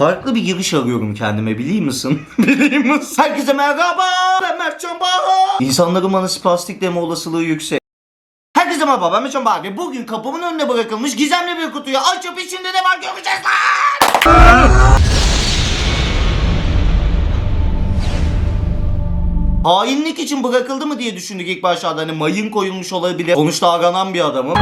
Farklı bir giriş arıyorum kendime biliyor musun? biliyor musun? Herkese merhaba. Ben Mertcan Bahar. İnsanların bana spastik deme olasılığı yüksek. Herkese merhaba ben Mertcan Bahar. Bugün kapımın önüne bırakılmış gizemli bir kutuyu açıp içinde ne var göreceğiz lan. Hainlik için bırakıldı mı diye düşündük ilk başlarda hani mayın koyulmuş olabilir. Sonuçta aranan bir adamım.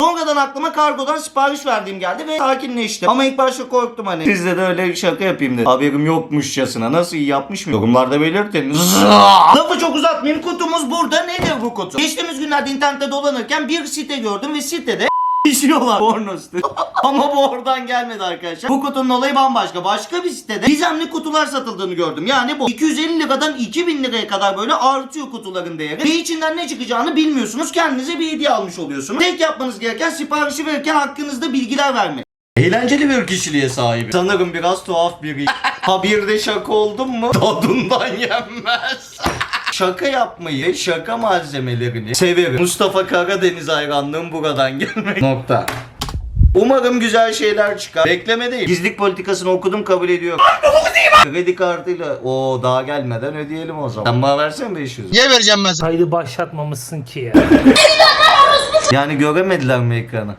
Sonradan aklıma kargodan sipariş verdiğim geldi ve sakinleştim. Ama ilk başta korktum hani. Sizde de öyle bir şaka yapayım dedim. Haberim yokmuşçasına. Nasıl iyi yapmış mı? Yorumlarda belirtin. Zaa! Lafı çok uzatmayayım. Kutumuz burada. Nedir bu kutu? Geçtiğimiz günlerde internette dolanırken bir site gördüm ve sitede pişiyorlar porno sitesi. Ama bu oradan gelmedi arkadaşlar. Bu kutunun olayı bambaşka. Başka bir sitede gizemli kutular satıldığını gördüm. Yani bu 250 liradan 2000 liraya kadar böyle artıyor kutuların değeri. Ve içinden ne çıkacağını bilmiyorsunuz. Kendinize bir hediye almış oluyorsunuz. Tek yapmanız gereken siparişi verirken hakkınızda bilgiler vermek. Eğlenceli bir kişiliğe sahip. Sanırım biraz tuhaf biri. ha bir de şaka oldum mu? Tadından yenmez. Şaka yapmayı, şaka malzemelerini severim. Mustafa Karadeniz hayranlığım buradan gelmek. Nokta. Umarım güzel şeyler çıkar. Beklemedeyim. Gizlilik politikasını okudum kabul ediyorum. Kredi kartıyla o daha gelmeden ödeyelim o zaman. Sen bana versene 500. Niye vereceğim ben sana? Kaydı başlatmamışsın ki ya. Yani göremediler mi ekranı?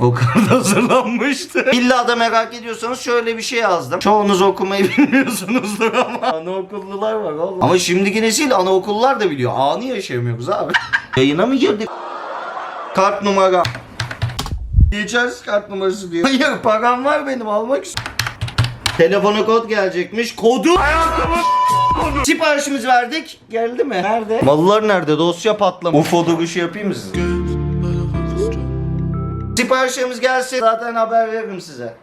O kadar hazırlanmıştı. İlla da merak ediyorsanız şöyle bir şey yazdım. Çoğunuz okumayı bilmiyorsunuzdur ama anaokullular var oğlum. Ama şimdiki nesil anaokullular da biliyor. Anı yaşayamıyoruz abi. Yayına mı girdik? Kart numara. Geçersiz kart numarası diyor. Hayır param var benim almak istiyorum. Telefona kod gelecekmiş. Kodu kodu. Siparişimizi verdik. Geldi mi? Nerede? Mallar nerede? Dosya patlamış. UFO duruşu yapayım mı size? Siparişlerimiz gelse zaten haber veririm size.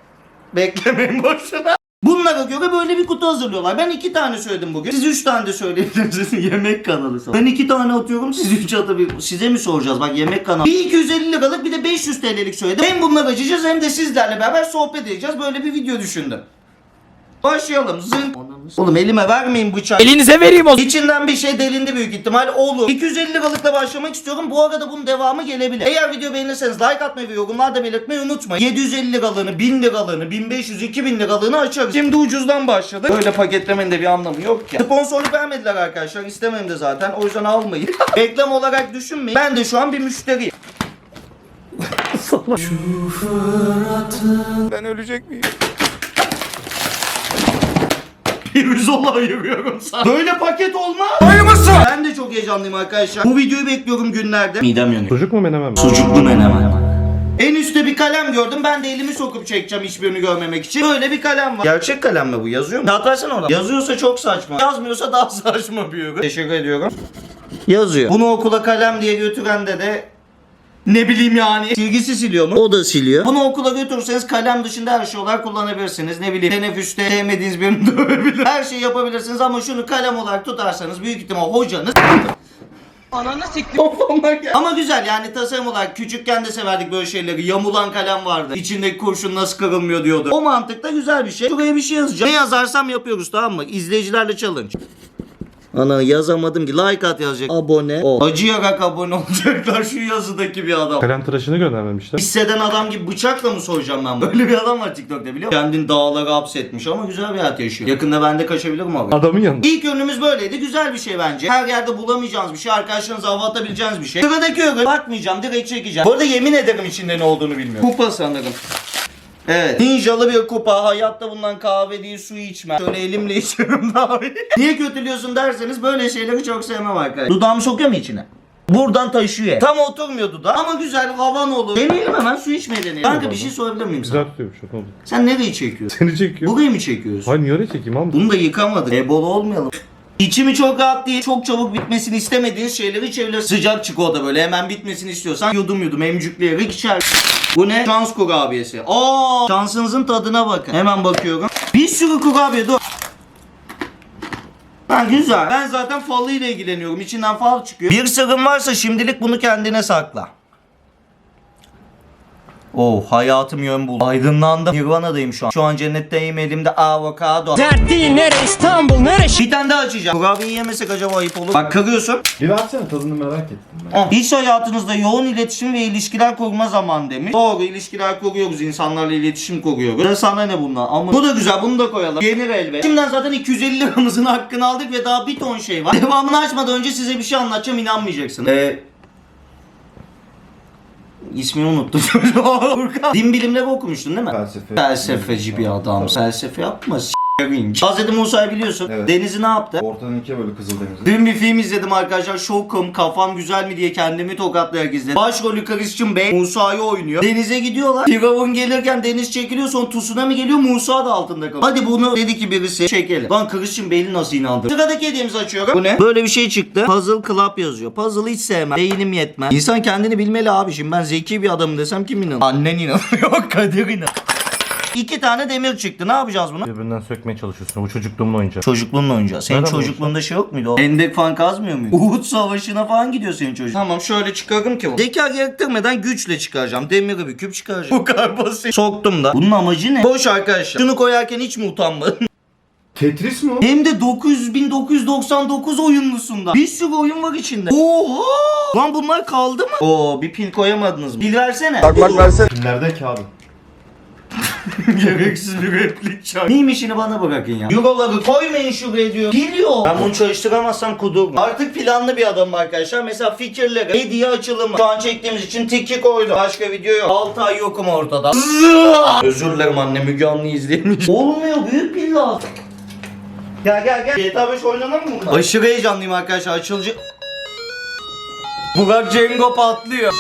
Beklemeyin boşuna. Bunlara göre böyle bir kutu hazırlıyorlar. Ben iki tane söyledim bugün. Siz üç tane de söyleyebilirsiniz. yemek kanalı sonra. Ben iki tane atıyorum. Siz üç atabilirsiniz. Size mi soracağız? Bak yemek kanalı. Bir 250 liralık bir de 500 TL'lik söyledim. Hem bunları açacağız hem de sizlerle beraber sohbet edeceğiz. Böyle bir video düşündüm. Başlayalım. Zın. Oğlum elime vermeyin bıçağı. Elinize vereyim o İçinden bir şey delindi büyük ihtimal olur. 250 liralıkla başlamak istiyorum. Bu arada bunun devamı gelebilir. Eğer video beğenirseniz like atmayı ve yorumlarda belirtmeyi unutmayın. 750 liralığını, 1000 liralığını, 1500, 2000 liralığını açarız. Şimdi ucuzdan başladık. Böyle paketlemenin de bir anlamı yok ki. Sponsorluk vermediler arkadaşlar. İstemem de zaten. O yüzden almayın. Reklam olarak düşünmeyin. Ben de şu an bir müşteriyim. Ben ölecek miyim? Pirzola ayırıyorum sana. Böyle paket olmaz. Ayı mısın? Ben de çok heyecanlıyım arkadaşlar. Bu videoyu bekliyorum günlerde. Midem yanıyor. Çocuk mu menemen mi? Sucuklu menemen. En üstte bir kalem gördüm. Ben de elimi sokup çekeceğim hiçbirini görmemek için. Böyle bir kalem var. Gerçek kalem mi bu? Yazıyor mu? Kağıt versene oradan. Yazıyorsa çok saçma. Yazmıyorsa daha saçma bir ürün. Teşekkür ediyorum. Yazıyor. Bunu okula kalem diye götürende de ne bileyim yani. Silgisi siliyor mu? O da siliyor. Bunu okula götürürseniz kalem dışında her şey olarak kullanabilirsiniz. Ne bileyim teneffüste sevmediğiniz birini dövebilir. Her şeyi yapabilirsiniz ama şunu kalem olarak tutarsanız büyük ihtimal hocanız Kafama gel. Ama güzel yani tasarım olarak küçükken de severdik böyle şeyleri. Yamulan kalem vardı. İçindeki kurşun nasıl kırılmıyor diyordu. O mantıkta güzel bir şey. Şuraya bir şey yazacağım. Ne yazarsam yapıyoruz tamam mı? İzleyicilerle challenge. Ana yazamadım ki like at yazacak. Abone ol. Acıyarak abone olacaklar şu yazıdaki bir adam. Kalem tıraşını göndermemişler. Hisseden adam gibi bıçakla mı soyacağım ben? Böyle bir adam var TikTok'ta biliyor musun? Kendini dağlara hapsetmiş ama güzel bir hayat yaşıyor. Yakında ben de kaçabilirim abi. Adamın yanında. İlk ürünümüz böyleydi. Güzel bir şey bence. Her yerde bulamayacağınız bir şey. Arkadaşlarınıza hava atabileceğiniz bir şey. Sıradaki ürün. Bakmayacağım. Direkt çekeceğim. Bu arada yemin ederim içinde ne olduğunu bilmiyorum. Kupa sanırım. Evet. Ninjalı bir kupa. Hayatta bundan kahve değil su içmem. Şöyle elimle içiyorum daha iyi. Niye kötülüyorsun derseniz böyle şeyleri çok sevmem arkadaşlar. Dudağımı sokuyor mu içine? Buradan taşıyor. Tam oturmuyor dudağı ama güzel havan olur. Deneyelim hemen su içmeyi deneyelim. Kanka bir şey sorabilir miyim sana? Güzel tutuyormuş. Oldu? Sen nereyi çekiyorsun? Seni çekiyor. Burayı mı çekiyorsun? Hayır niye öyle çekeyim abi? Bunu da yıkamadık. Ebola olmayalım. İçimi çok rahat değil. Çok çabuk bitmesini istemediğiniz şeyleri içebilir. Sıcak çikolata böyle hemen bitmesini istiyorsan yudum yudum emcükleyerek içer. Bu ne? Şans kurabiyesi. Aa, şansınızın tadına bakın. Hemen bakıyorum. Bir sürü kurabiye dur. Ha güzel. Ben zaten falı ile ilgileniyorum. İçinden fal çıkıyor. Bir sırrın varsa şimdilik bunu kendine sakla. Oh hayatım yön buldu. Aydınlandım. Nirvana'dayım şu an. Şu an cennetteyim elimde avokado. Dert değil nere İstanbul nere Bir tane daha açacağım. Kurabiye yemesek acaba ayıp olur. Bak kırıyorsun. Bir versene tadını merak ettim ben. Ah, İş hayatınızda yoğun iletişim ve ilişkiler kurma zaman demiş. Doğru ilişkiler kuruyoruz. insanlarla iletişim kuruyoruz. Ve sana ne bunlar? Ama bu da güzel bunu da koyalım. Yenir elbet. Şimdiden zaten 250 liramızın hakkını aldık ve daha bir ton şey var. Devamını açmadan önce size bir şey anlatacağım inanmayacaksın. Ee, İsmini unuttum. Din bilimleri okumuştun değil mi? Felsefe. Felsefeci bir adam. Felsefe yapma. S***. Hazreti Musa'yı biliyorsun. Evet. Deniz'i ne yaptı? Ortadan ikiye böyle Kızıldeniz'de. Dün bir film izledim arkadaşlar. Şokum, kafam güzel mi diye kendimi tokatlayarak izledim. Başrolü Christian Bale Musa'yı oynuyor. Denize gidiyorlar. Firavun gelirken deniz çekiliyor sonra tsunami geliyor Musa da altında kalıyor. Hadi bunu dedi ki birisi çekelim. Lan Christian Bale'i nasıl inandır? Sıradaki hediyemizi açıyorum. Bu ne? Böyle bir şey çıktı. Puzzle Club yazıyor. Puzzle'ı hiç sevmem. Beynim yetmez. İnsan kendini bilmeli abi. Şimdi ben zeki bir adamım desem kim inanır? Annen inanıyor. Kadir inanır. İki tane demir çıktı. Ne yapacağız bunu? Birbirinden sökmeye çalışıyorsun. Bu çocukluğumun oyuncağı. Çocukluğunla oynayacağı. Senin Nereden çocukluğunda şey yok muydu? O Hendek falan kazmıyor muydu? Uhud savaşına falan gidiyor senin çocuk. Tamam şöyle çıkarım ki bu. Zeka gerektirmeden güçle çıkaracağım. Demiri bir küp çıkaracağım. Bu kadar basit. Soktum da. Bunun amacı ne? Boş arkadaşlar. Şunu koyarken hiç mi utanmadın? Tetris mi o? Hem de 9999 oyunlusundan. Bir sürü oyun var içinde. Oha! Lan bunlar kaldı mı? Oo bir pil koyamadınız mı? Pil versene. Kimlerdeki abi? Gereksiz bir replik çak. Neymiş işini bana bırakın ya. Euroları koymayın şuraya diyor. Biliyor. Ben bunu çalıştıramazsam kudurum. Artık planlı bir adamım arkadaşlar. Mesela fikirleri, hediye açılımı. Şu an çektiğimiz için tiki koydum. Başka video yok. 6 ay yokum ortada. Özür dilerim anne Müge Anlı izleyemiş. Olmuyor büyük pil lazım. Gel gel gel. GTA 5 oynanır mı bunlar? Aşırı heyecanlıyım arkadaşlar. Açılıcı... Burak Cengo patlıyor.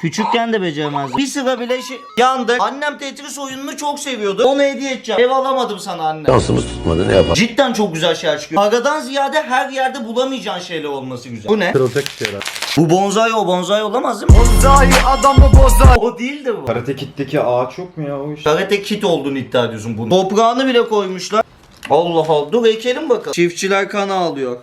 Küçükken de beceremezdim. Bir sıra bile şey... Yandık. Annem Tetris oyununu çok seviyordu. Onu hediye edeceğim. Ev alamadım sana anne. Şansımız tutmadı ne yapalım. Cidden çok güzel şeyler çıkıyor. Paradan ziyade her yerde bulamayacağın şeyler olması güzel. Bu ne? Kırılacak şeyler. Bu bonsai o bonsai olamaz değil mi? Bonsai adamı bozar. O değildir bu. Karate Kid'deki ağaç yok mu ya o iş? Karate kit olduğunu iddia ediyorsun bunu. Toprağını bile koymuşlar. Allah Allah. Dur ekelim bakalım. Çiftçiler kan ağlıyor.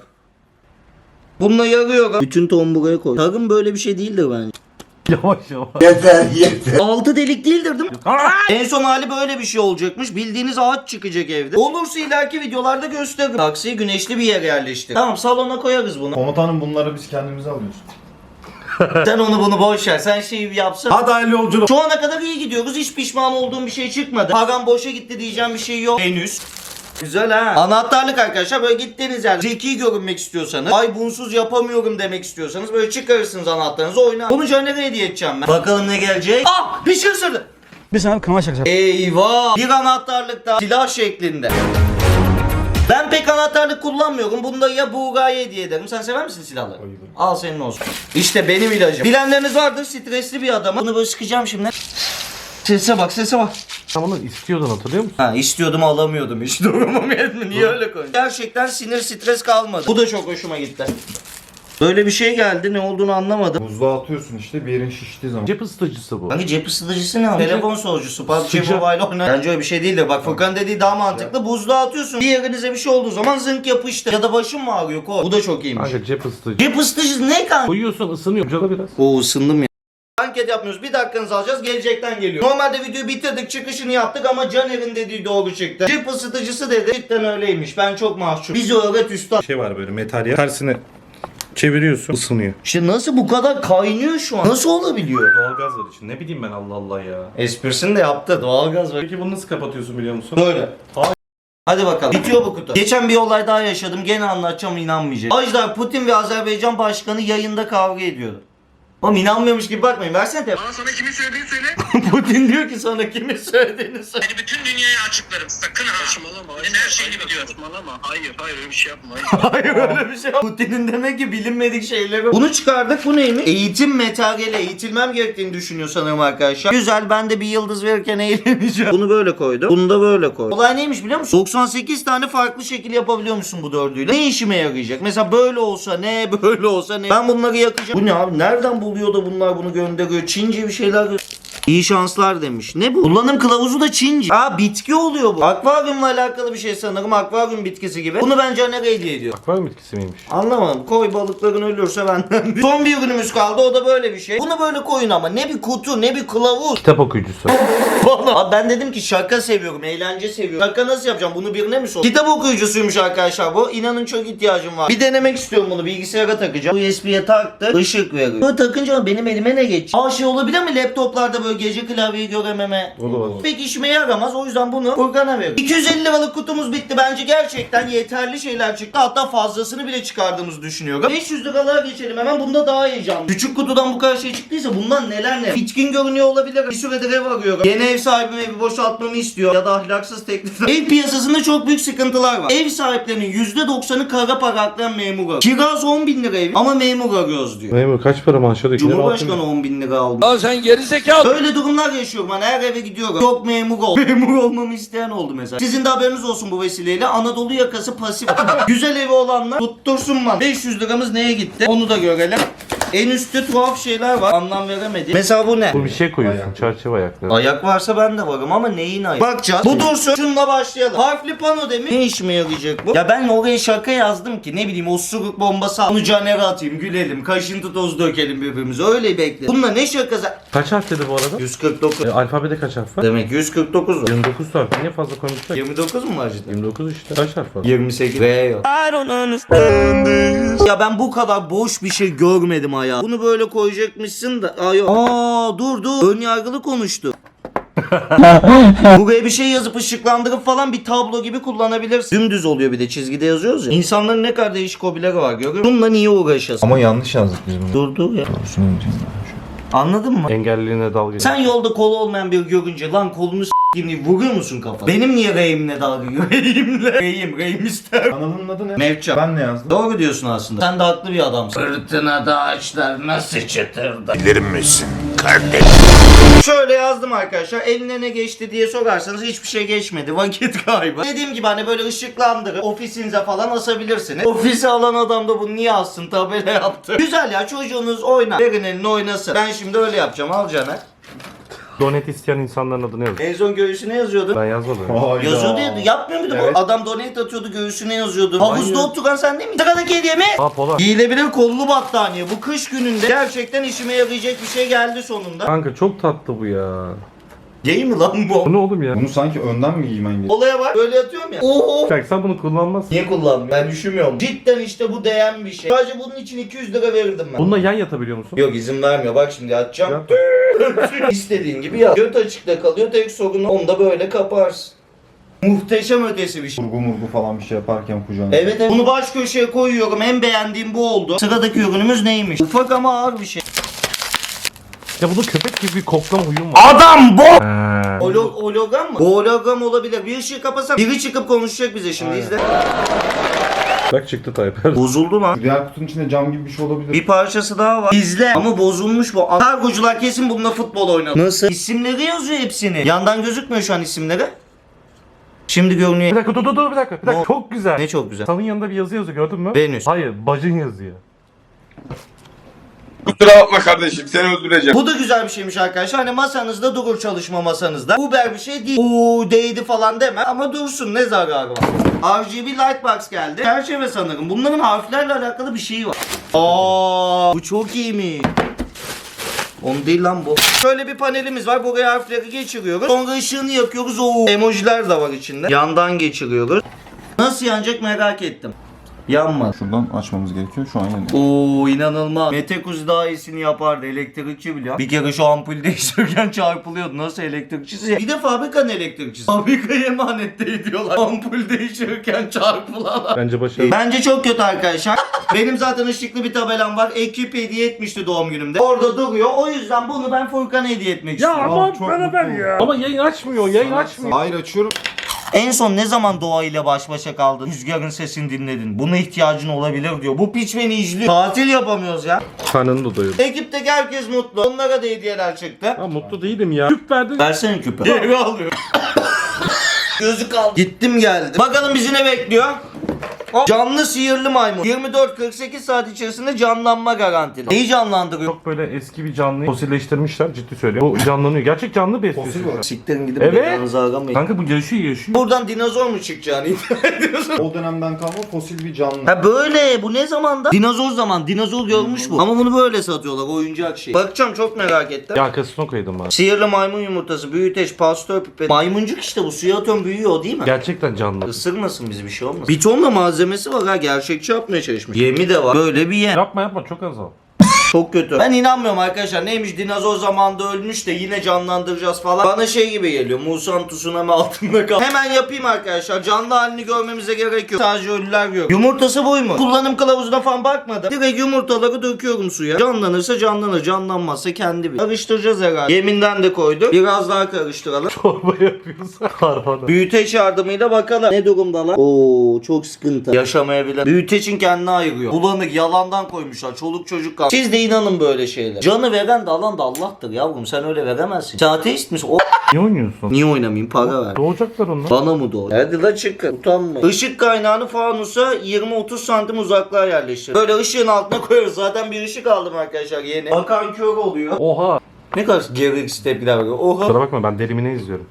Bununla yarıyor. Bütün tohum buraya koy. Tarım böyle bir şey değildir bence. Yavaş yavaş. Altı delik değildir değil mi? en son hali böyle bir şey olacakmış. Bildiğiniz ağaç çıkacak evde. Olursa ileriki videolarda gösteririm. Taksiyi güneşli bir yere yerleştir. Tamam salona koyarız bunu. Komutanım bunları biz kendimize alıyoruz. Sen onu bunu boş ver. Sen şeyi bir yapsana. Hadi hayırlı yolculuk. Şu ana kadar iyi gidiyoruz. Hiç pişman olduğum bir şey çıkmadı. Param boşa gitti diyeceğim bir şey yok. Henüz. Güzel ha. Anahtarlık arkadaşlar böyle gittiğiniz yer zeki görünmek istiyorsanız, ay bunsuz yapamıyorum demek istiyorsanız böyle çıkarırsınız anahtarınızı oynar. Bunu Caner'e hediye edeceğim ben. Bakalım ne gelecek. Ah bir şey ısırdı. Bir sana kama şakası. Eyvah. Bir anahtarlıkta silah şeklinde. Ben pek anahtarlık kullanmıyorum. Bunu da ya Buğra'ya hediye ederim. Sen sever misin silahları? Bayılırım. Al senin olsun. İşte benim ilacım. Bilenleriniz vardır stresli bir adamım. Bunu böyle sıkacağım şimdi. Sese bak sese bak. Sen bunu istiyordun hatırlıyor musun? Ha istiyordum alamıyordum hiç durumum yetmiyor. Niye öyle koydun? Gerçekten sinir stres kalmadı. Bu da çok hoşuma gitti. Böyle bir şey geldi ne olduğunu anlamadım. Buzluğa atıyorsun işte bir yerin şiştiği zaman. Cep ısıtıcısı bu. Hangi cep ısıtıcısı ne? Telefon solucusu. PUBG. Mobile oynar. Bence öyle bir şey değil de bak Furkan dediği daha mantıklı. Buzluğa atıyorsun. Bir yerinize bir şey olduğu zaman zınk yapıştı. Ya da başım mı ağrıyor koy. Bu da çok iyiymiş. Kanka cep ısıtıcı. Cep ısıtıcısı ne kanka? Koyuyorsun ısınıyor. Ucala biraz. Oo ısındım ya. Anket yapmıyoruz. Bir dakikanızı alacağız. Gelecekten geliyor. Normalde videoyu bitirdik. Çıkışını yaptık ama Caner'in dediği doğru çıktı. Cep ısıtıcısı dedi. Cidden öyleymiş. Ben çok mahcup. Bizi öğret üstad. Şey var böyle metal ya. Tersine çeviriyorsun ısınıyor. İşte nasıl bu kadar kaynıyor şu an? Nasıl olabiliyor? Doğalgaz var için. Ne bileyim ben Allah Allah ya. Esprisini de yaptı. Doğalgaz var. Peki bunu nasıl kapatıyorsun biliyor musun? Böyle. Hadi bakalım. Bitiyor bu kutu. Geçen bir olay daha yaşadım. Gene anlatacağım inanmayacak. Ajdar Putin ve Azerbaycan Başkanı yayında kavga ediyordu. Oğlum inanmıyormuş gibi bakmayın. Versene telefonu. Bana sana kimin söylediğini söyle. Putin diyor ki sana kimin söylediğini söyle. Seni bütün dünyaya açıklarım. Sakın ha. Saçmalama. Benim her şeyini biliyorum. Saçmalama. Hayır hayır öyle bir şey yapma. Hayır öyle bir şey yok. Putin'in demek ki bilinmedik şeyleri. Bunu çıkardık. Bu neymiş? Eğitim materyali. Eğitilmem gerektiğini düşünüyor sanırım arkadaşlar. Güzel ben de bir yıldız verirken eğleneceğim. Bunu böyle koydum. Bunu da böyle koydum. Olay neymiş biliyor musun? 98 tane farklı şekil yapabiliyor musun bu dördüyle? Ne işime yarayacak? Mesela böyle olsa ne? Böyle olsa ne? Ben bunları yakacağım. Bu ne abi? Nereden buluyor da bunlar bunu gönderiyor? Çince bir şeyler İyi şanslar demiş. Ne bu? Kullanım kılavuzu da Çince. Aa bitki oluyor bu. Akvaryumla alakalı bir şey sanırım. Akvaryum bitkisi gibi. Bunu bence Caner'e hediye ediyor. Var mı bitkisi miymiş? Anlamadım. Koy balıkların ölürse benden. Son bir ürünümüz kaldı. O da böyle bir şey. Bunu böyle koyun ama. Ne bir kutu ne bir kılavuz. Kitap okuyucusu. Valla. Abi ben dedim ki şaka seviyorum. Eğlence seviyorum. Şaka nasıl yapacağım? Bunu birine mi sor? Kitap okuyucusuymuş arkadaşlar bu. İnanın çok ihtiyacım var. Bir denemek istiyorum bunu. Bilgisayara takacağım. USB'ye taktı. Işık veriyor. Böyle takınca benim elime ne geç? Aa şey olabilir mi? Laptoplarda böyle gece klavyeyi görememe. Olur. Pek işime yaramaz. O yüzden bunu Furkan'a veriyorum. 250 liralık kutumuz bitti. Bence gerçekten yeterli şeyler çıktı. Hatta fazlasını bile çıkardığımızı düşünüyorum. 500 liralığa geçelim hemen. Bunda daha heyecanlı. Küçük kutudan bu kadar şey çıktıysa bundan neler ne? Bitkin görünüyor olabilir. Bir süredir ev arıyorum. Yeni ev sahibim evi boşaltmamı istiyor. Ya da ahlaksız teklifler. ev piyasasında çok büyük sıkıntılar var. Ev sahiplerinin %90'ı kara para aklayan memur arıyor. Kirası 10 bin lira ev ama memur arıyoruz diyor. Memur kaç para maaş alıyor? Cumhurbaşkanı 10 bin lira aldı. Lan sen geri zekalı. Böyle durumlar yaşıyorum. Hani her eve gidiyorum. Çok memur ol. Memur olmamı isteyen oldu mesela. Sizin de haberiniz olsun bu vesileyle. Anadolu yakası pasif. Güzel evi olanlar tuttursun bana. 500 liramız neye gitti? Onu da görelim. En üstte tuhaf şeyler var. Anlam veremedim. Mesela bu ne? Bu bir şey koyuyorsun. Çerçeve ayakları. Ayak varsa ben de varım ama neyin ayağı? Bakacağız. Bu dursun. Şununla başlayalım. Harfli pano demiş. Ne işime yarayacak bu? Ya ben oraya şaka yazdım ki ne bileyim osuruk bombası al. Onu Caner'e atayım gülelim. Kaşıntı toz dökelim birbirimize. Öyle bekle. Bununla ne şakası? Kaç harf dedi bu arada? 149. E, alfabede kaç harf var? Demek 149 mu? 29 harf. Niye fazla koymuşlar? 29 mu var cidden? 29 işte. Kaç harf var? 28. V yok. Ya ben bu kadar boş bir şey görmedim hayat. Bunu böyle koyacakmışsın da. Aa yok. Aa dur dur. Ön yargılı konuştu. Buraya bir şey yazıp ışıklandırıp falan bir tablo gibi kullanabilirsin. Dümdüz oluyor bir de çizgide yazıyoruz ya. İnsanların ne kadar değişik hobileri var görüyor musun? Bununla niye uğraşasın? Ama yanlış yazdık biz bunu. Dur dur ya. Şunu diyeyim ben şu. Anladın mı? Engelliliğine dalga. Sen yolda kolu olmayan bir görünce lan kolunu s**eyim diye vuruyor musun kafana? Benim niye reyimle dalga geçiyor? Reyimle. Reyim, reyim ister. Kanalının adı ne? Mevcat. Ben ne yazdım? Doğru diyorsun aslında. Sen de haklı bir adamsın. Fırtınada ağaçlar nasıl çıtırda. Bilir misin kardeş? Şöyle yazdım arkadaşlar. Eline ne geçti diye sorarsanız hiçbir şey geçmedi. Vakit kaybı. Dediğim gibi hani böyle ışıklandırıp ofisinize falan asabilirsiniz. Ofise alan adam da bunu niye alsın tabela yaptı. Güzel ya çocuğunuz oynar. Verin elini oynasın. Ben şimdi öyle yapacağım. Al Caner. Donet isteyen insanların adını yaz. En son göğsüne yazıyordu. Ben yazmadım. Hayda. Yazıyordu ya. Yapmıyor muydu Evet. bu? Adam donate atıyordu göğsüne yazıyordu. Havuzda oturan sen değil mi? Sıradaki hediye mi? Aa Polat. Giyilebilir kollu battaniye. Bu kış gününde gerçekten işime yarayacak bir şey geldi sonunda. Kanka çok tatlı bu ya. Gay mi lan bu? Bu ne oğlum ya? Bunu sanki önden mi giymen gerekiyor? Olaya bak. Böyle atıyorum ya. Oo. Bak sen bunu kullanmazsın. Niye kullanmıyorum? Ben düşünmüyorum. Cidden işte bu değen bir şey. Sadece bunun için 200 lira verirdim ben. Bununla yan yatabiliyor musun? Yok izin vermiyor. Bak şimdi açacağım. Yat. İstediğin gibi yap. Göt açıkta kalıyor. Tek sorun onu da böyle kaparsın. Muhteşem ötesi bir şey. Kurgu murgu falan bir şey yaparken kucağına. Evet, evet. Bunu baş köşeye koyuyorum. En beğendiğim bu oldu. Sıradaki ürünümüz neymiş? Ufak ama ağır bir şey. Ya bunun köpek gibi bir koklama huyum var. Adam bu! Ee, Holo hologram mı? Bu hologram olabilir. Bir ışığı kapasam biri çıkıp konuşacak bize şimdi izle. Bak çıktı Tayyip. Bozuldu lan. Diğer kutunun içinde cam gibi bir şey olabilir. Bir parçası daha var. İzle. Ama bozulmuş bu. Kargocular kesin bununla futbol oynadı. Nasıl? İsimleri yazıyor hepsini. Yandan gözükmüyor şu an isimleri. Şimdi Bir görünüyor. dakika dur dur dur bir dakika. Bir dakika. Çok güzel. Ne çok güzel. Sanın yanında bir yazı yazıyor gördün mü? Venüs. Hayır bacın yazıyor. Kusura bakma kardeşim seni öldüreceğim. Bu da güzel bir şeymiş arkadaşlar. Hani masanızda durur çalışma masanızda. Uber bir şey değil. Uuu değdi falan deme. Ama dursun ne zararı var. RGB Lightbox geldi. Çerçeve sanırım. Bunların harflerle alakalı bir şey var. Aa, bu çok iyi mi? On değil lan bu. Şöyle bir panelimiz var. Buraya harfleri geçiriyoruz. Sonra ışığını yakıyoruz. Oo, emojiler de var içinde. Yandan geçiriyoruz. Nasıl yanacak merak ettim. Yanma. Şuradan açmamız gerekiyor. Şu an yanıyor. Oo inanılmaz. Mete Kuzi daha iyisini yapardı. Elektrikçi biliyor. Bir kere şu ampul değiştirirken çarpılıyordu. Nasıl elektrikçisi? Bir de fabrikanın elektrikçisi. Fabrikaya emanet ediyorlar. Ampul değiştirirken çarpılan. Bence başarılı. Bence çok kötü arkadaşlar. Benim zaten ışıklı bir tabelam var. Ekip hediye etmişti doğum günümde. Orada duruyor. O yüzden bunu ben Furkan'a hediye etmek istiyorum. ama çok bana ver ya. Ama yayın açmıyor, yayın açmıyor. Hayır açıyorum. En son ne zaman doğayla baş başa kaldın? Rüzgarın sesini dinledin. Buna ihtiyacın olabilir diyor. Bu piç beni izliyor. Tatil yapamıyoruz ya. Karnını da doyur. Ekipteki herkes mutlu. Onlara da hediyeler çıktı. Ha mutlu değilim ya. Küp verdin. Versene küpü. Geri alıyor. Gözü kaldı. Gittim geldim. Bakalım bizi ne bekliyor? O Canlı sihirli maymun. 24-48 saat içerisinde canlanma garantili. Neyi canlandırıyor? Çok böyle eski bir canlıyı fosilleştirmişler ciddi söylüyorum. Bu canlanıyor. Gerçek canlı bir Fosil var. Siktirin gidip Evet. belanızı aramayın. Kanka bu yaşıyor yaşıyor. Buradan dinozor mu çıkacağını iddia ediyorsun? O dönemden kalma fosil bir canlı. Ha böyle bu ne zamanda? Dinozor zaman dinozor görmüş bu. Ama bunu böyle satıyorlar oyuncak şey. Bakacağım çok merak ettim. Ya arkasına koydum ben. Sihirli maymun yumurtası, büyüteç, pastör pipet. Maymuncuk işte bu suya atıyorum büyüyor o değil mi? Gerçekten canlı. Isırmasın bizi bir şey olmasın. Bir ton da malzemesi var ha gerçekçi yapmaya çalışmış. Yemi de var. Böyle bir yem. Yapma yapma çok az al. Çok kötü. Ben inanmıyorum arkadaşlar. Neymiş dinozor zamanında ölmüş de yine canlandıracağız falan. Bana şey gibi geliyor. Musan tsunami altında kal. Hemen yapayım arkadaşlar. Canlı halini görmemize gerek yok. Sadece ölüler gör. Yumurtası buymuş. Kullanım kılavuzuna falan bakmadım. Direkt yumurtaları döküyorum suya. Canlanırsa canlanır. Canlanmazsa kendi bir. Karıştıracağız herhalde. Yeminden de koyduk. Biraz daha karıştıralım. Çorba yapıyorsa harhana. Büyüteç yardımıyla bakalım. Ne durumdalar? Oo çok sıkıntı. Yaşamayabilir. Büyüteçin kendini ayırıyor. Bulanık yalandan koymuşlar. Çoluk çocuk kalmış. Siz de inanın böyle şeyler. Canı veren de alan da Allah'tır yavrum. Sen öyle veremezsin. Sen ateist misin? O... Niye oynuyorsun? Niye oynamayayım? Para ver. Doğacaklar onlar. Bana mı doğru? Hadi la çıkın. Utanma. Işık kaynağını fanusa 20-30 santim uzaklığa yerleştir. Böyle ışığın altına koyuyoruz. Zaten bir ışık aldım arkadaşlar yeni. Bakan kör oluyor. Oha. Ne kadar gereksiz tepkiler veriyor. Oha. Kusura bakma ben derimine izliyorum.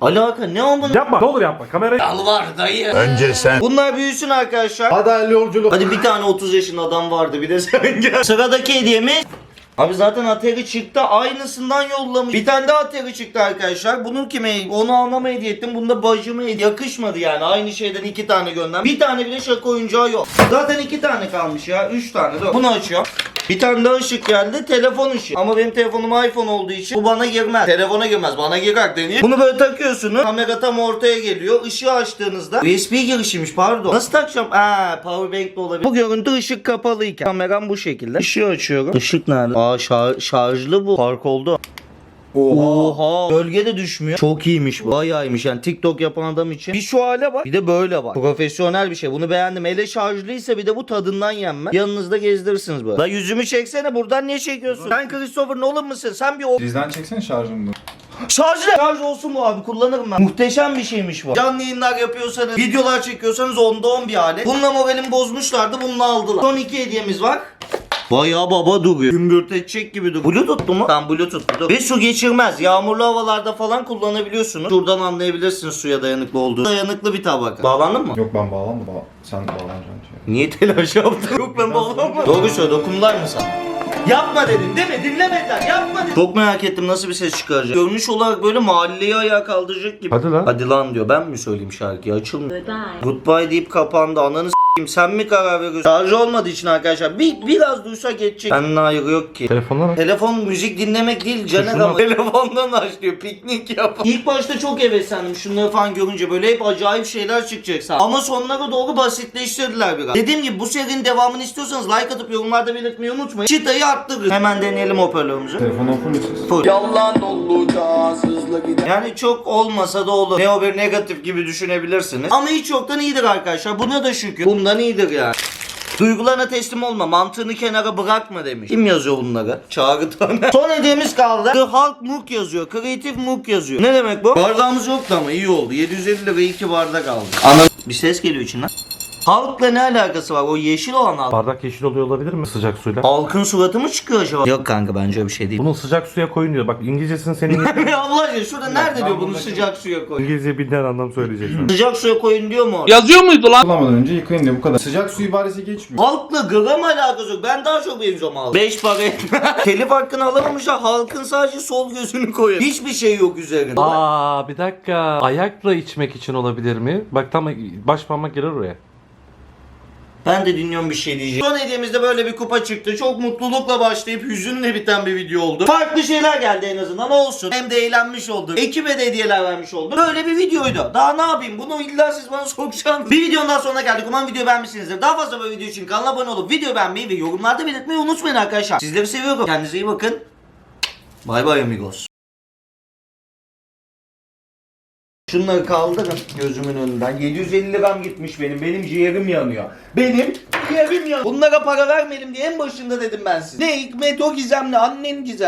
Alaka ne oldu? Yapma ne olur yapma kamerayı. Yalvar dayı. Önce sen Bunlar büyüsün arkadaşlar. Hadi hayırlı yolculuk. Hadi bir tane 30 yaşında adam vardı bir de sen gel. Sıradaki hediyemiz Abi zaten Atari çıktı aynısından yollamış. Bir tane daha Atari çıktı arkadaşlar. Bunu kime? Onu almama hediye ettim. Bunda bacıma hediye. Yakışmadı yani. Aynı şeyden iki tane gönder. Bir tane bile şaka oyuncağı yok. Zaten iki tane kalmış ya. Üç tane. Dur. Bunu açıyorum. Bir tane daha ışık geldi. Telefon ışığı. Ama benim telefonum iPhone olduğu için bu bana girmez. Telefona girmez. Bana girer deneyim. Bunu böyle takıyorsunuz. Kamera tam ortaya geliyor. Işığı açtığınızda USB girişiymiş pardon. Nasıl takacağım? Aa powerbank de olabilir. Bu görüntü ışık kapalıyken. Kameram bu şekilde. Işığı açıyorum. Işık nerede? Aa şar- şarjlı bu. Park oldu. Oha. Gölge de düşmüyor. Çok iyiymiş bu. Bayağı iyiymiş yani TikTok yapan adam için. Bir şu hale bak. Bir de böyle bak. Profesyonel bir şey. Bunu beğendim. Ele şarjlıysa bir de bu tadından yenmez. Yanınızda gezdirirsiniz böyle. La yüzümü çeksene. Buradan niye çekiyorsun? Sen Christopher Nolan mısın? Sen bir o... Sizden çeksene şarjını. Şarjlı. Şarj olsun bu abi. Kullanırım ben. Muhteşem bir şeymiş bu. Canlı yayınlar yapıyorsanız, videolar çekiyorsanız onda 10 bir alet. Bununla moralimi bozmuşlardı. Bununla aldılar. Son iki hediyemiz var. Bayağı baba duruyor. Gümbürt edecek gibi duruyor. Bluetooth'lu mu? Tamam Bluetooth'lu. Ve su geçirmez. Yağmurlu havalarda falan kullanabiliyorsunuz. Şuradan anlayabilirsiniz suya dayanıklı olduğunu. Dayanıklı bir tabaka. Bağlandın mı? Yok ben bağlandım. Ba sen bağlanacaksın. Şey. Niye telaş yaptın? Yok ben bağlanmadım. Doğru söyle dokundular mı sana? Yapma dedim değil mi? Dinlemediler. Yapma dedim. Çok merak ettim nasıl bir ses çıkaracak. Görünüş olarak böyle mahalleyi ayağa kaldıracak gibi. Hadi lan. Hadi lan diyor. Ben mi söyleyeyim şarkıyı? Açılmıyor. Goodbye deyip kapandı. Ananı. Sen mi karar veriyorsun? Şarj olmadığı için arkadaşlar. Bir, biraz duysa geçecek. Benden hayır yok ki. Telefonlar Telefon müzik dinlemek değil caner ama telefondan aç diyor piknik yap. İlk başta çok heveslendim şunları falan görünce böyle hep acayip şeyler çıkacak sandım. Ama sonlara doğru basitleştirdiler biraz. Dediğim gibi bu serinin devamını istiyorsanız like atıp yorumlarda belirtmeyi unutmayın. Çıtayı arttırın. Hemen deneyelim hoparlörümüzü. Telefonu okur musunuz? Full. Yani çok olmasa da olur. Neo bir negatif gibi düşünebilirsiniz. Ama hiç yoktan iyidir arkadaşlar. Buna da şükür. Bundan iyidir yani. Duygularına teslim olma, mantığını kenara bırakma demiş. Kim yazıyor bunları? Çağrı Taner. Son hediyemiz kaldı. The Hulk Mook yazıyor. Creative Mook yazıyor. Ne demek bu? Bardağımız yoktu ama iyi oldu. 750 lira iki bardak aldık. Ana bir ses geliyor içinden. Halkla ne alakası var? O yeşil olan halk. bardak yeşil oluyor olabilir mi sıcak suyla? Halkın suratı mı çıkıyor acaba? Yok kanka bence öyle bir şey değil. Bunu sıcak suya koyun diyor. Bak İngilizcesini senin Allah aşkına şurada nerede diyor bunu sıcak suya koy. İngilizce bildiğin anlam söyleyecek sana. Sıcak suya koyun diyor mu? Yazıyor muydu lan? Kullanmadan önce yıkayın diye bu kadar. Sıcak su ibaresi geçmiyor. Halkla gram alakası yok. Ben daha çok benziyorum halka. 5 para etmez. Telif hakkını alamamışlar. Halkın sadece sol gözünü koyuyor. Hiçbir şey yok üzerinde. Aa bir dakika. Ayakla içmek için olabilir mi? Bak tam baş parmak girer oraya. Ben de dinliyorum bir şey diyeceğim. Son hediyemizde böyle bir kupa çıktı. Çok mutlulukla başlayıp hüzünle biten bir video oldu. Farklı şeyler geldi en azından olsun. Hem de eğlenmiş olduk. Ekibe de hediyeler vermiş olduk. Böyle bir videoydu. Daha ne yapayım? Bunu illa siz bana sokacaksınız. Bir videonun daha sonuna geldik. Umarım videoyu beğenmişsinizdir. Daha fazla böyle video için kanala abone olup video beğenmeyi ve yorumlarda belirtmeyi unutmayın arkadaşlar. Sizleri seviyorum. Kendinize iyi bakın. Bay bay amigos. Şunları kaldırın gözümün önünden. 750 liram gitmiş benim. Benim ciğerim yanıyor. Benim ciğerim yanıyor. Bunlara para vermeyelim diye en başında dedim ben size. Ne hikmet o gizemli annen gizem.